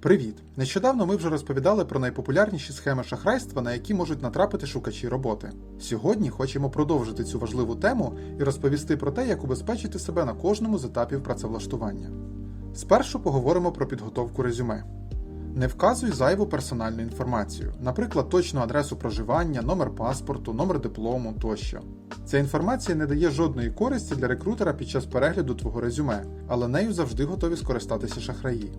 Привіт! Нещодавно ми вже розповідали про найпопулярніші схеми шахрайства, на які можуть натрапити шукачі роботи. Сьогодні хочемо продовжити цю важливу тему і розповісти про те, як убезпечити себе на кожному з етапів працевлаштування. Спершу поговоримо про підготовку резюме. Не вказуй зайву персональну інформацію, наприклад, точну адресу проживання, номер паспорту, номер диплому тощо. Ця інформація не дає жодної користі для рекрутера під час перегляду твого резюме, але нею завжди готові скористатися шахраї.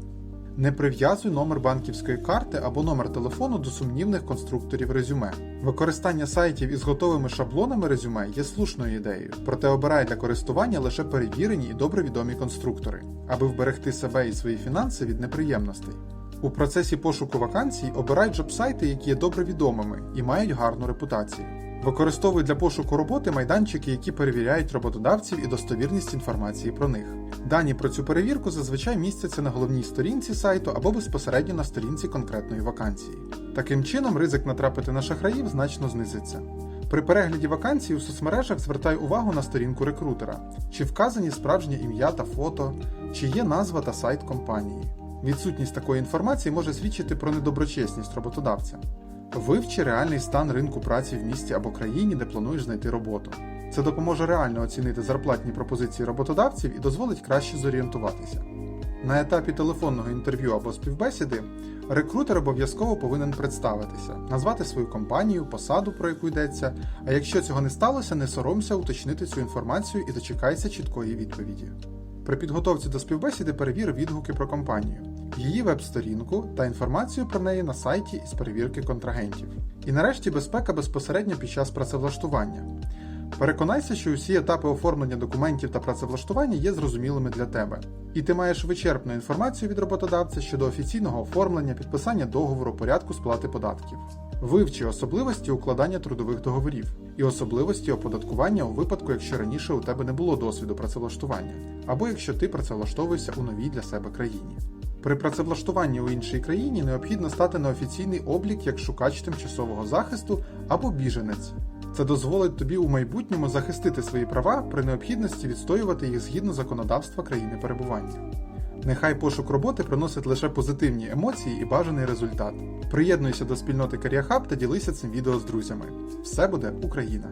Не прив'язуй номер банківської карти або номер телефону до сумнівних конструкторів резюме. Використання сайтів із готовими шаблонами резюме є слушною ідеєю, проте обирай для користування лише перевірені і добре відомі конструктори, аби вберегти себе і свої фінанси від неприємностей. У процесі пошуку вакансій обирай джоб-сайти, які є добре відомими і мають гарну репутацію. Використовуй для пошуку роботи майданчики, які перевіряють роботодавців і достовірність інформації про них. Дані про цю перевірку зазвичай містяться на головній сторінці сайту або безпосередньо на сторінці конкретної вакансії. Таким чином, ризик натрапити на шахраїв значно знизиться. При перегляді вакансій у соцмережах звертай увагу на сторінку рекрутера, чи вказані справжнє ім'я та фото, чи є назва та сайт компанії. Відсутність такої інформації може свідчити про недоброчесність роботодавця. Вивчи реальний стан ринку праці в місті або країні, де плануєш знайти роботу. Це допоможе реально оцінити зарплатні пропозиції роботодавців і дозволить краще зорієнтуватися. На етапі телефонного інтерв'ю або співбесіди рекрутер обов'язково повинен представитися, назвати свою компанію, посаду, про яку йдеться. А якщо цього не сталося, не соромся уточнити цю інформацію і дочекайся чіткої відповіді. При підготовці до співбесіди перевір відгуки про компанію, її веб-сторінку та інформацію про неї на сайті із перевірки контрагентів. І нарешті безпека безпосередньо під час працевлаштування. Переконайся, що усі етапи оформлення документів та працевлаштування є зрозумілими для тебе, і ти маєш вичерпну інформацію від роботодавця щодо офіційного оформлення, підписання договору, порядку сплати податків. Вивчи особливості укладання трудових договорів і особливості оподаткування у випадку, якщо раніше у тебе не було досвіду працевлаштування, або якщо ти працевлаштовуєшся у новій для себе країні. При працевлаштуванні у іншій країні необхідно стати на офіційний облік як шукач тимчасового захисту або біженець. Це дозволить тобі у майбутньому захистити свої права при необхідності відстоювати їх згідно законодавства країни перебування. Нехай пошук роботи приносить лише позитивні емоції і бажаний результат. Приєднуйся до спільноти Hub та ділися цим відео з друзями. Все буде Україна!